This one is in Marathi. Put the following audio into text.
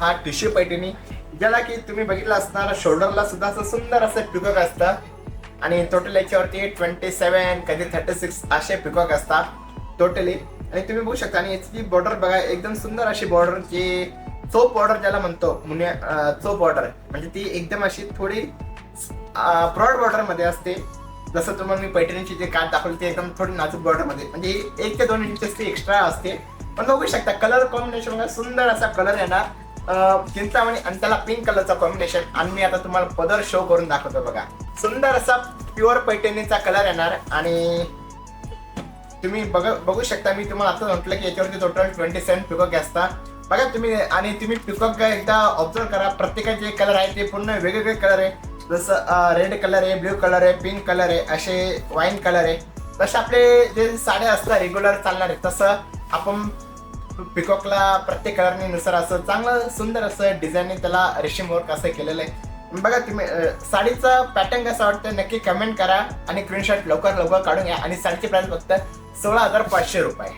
हा टिश्यू पैठणी ज्याला की तुम्ही बघितलं असणार शोल्डरला सुद्धा असं सुंदर असं पिकॉक असतं आणि टोटल याच्यावरती ट्वेंटी सेवन कधी थर्टी सिक्स असे पिकॉक असतात टोटली आणि तुम्ही बघू शकता आणि याची बॉर्डर बघा एकदम सुंदर अशी बॉर्डर जी चोप बॉर्डर ज्याला म्हणतो मुनिया चोप बॉर्डर म्हणजे ती एकदम अशी थोडी ब्रॉड बॉर्डरमध्ये असते. जसं तुम्हाला मी पैठणीची जे काट दाखवली ते एकदम थोडी नाजूक बॉर्डरमध्ये. म्हणजे एक ते दोन इंचेस ती एक्स्ट्रा असते. पण बघू शकता कलर कॉम्बिनेशन सुंदर असा कलर येणार. चिंतामणी आणि त्याला पिंक कलरचा कॉम्बिनेशन आणि मी आता तुम्हाला पदर शो करून दाखवतो बघा. सुंदर असा प्युअर पैठणीचा कलर येणार आणि तुम्ही बघ बघू शकता मी तुम्हाला आता म्हटलं की याच्यावरती टोटल ट्वेंटी सेवन पिकॉक असता बघा तुम्ही आणि तुम्ही पिकॉक एकदा ऑब्झर्व करा प्रत्येकाचे जे कलर आहे ते पूर्ण वेगवेगळे कलर आहे. जसं रेड कलर आहे ब्ल्यू कलर आहे पिंक कलर आहे असे वाईन कलर आहे. तसे आपले जे साड्या असतात रेग्युलर चालणार आहे तसं आपण पिकॉकला प्रत्येक कलरने नुसार असं चांगलं सुंदर असं डिझाईनने त्याला रेशीम वर्क असं केलेलं आहे. बघा तुम्ही साडीचा पॅटर्न कसा वाटतं नक्की कमेंट करा आणि स्क्रीनशॉट लवकर लवकर काढून घ्या आणि साडीची प्राईस फक्त सोळा हजार पाचशे रुपये.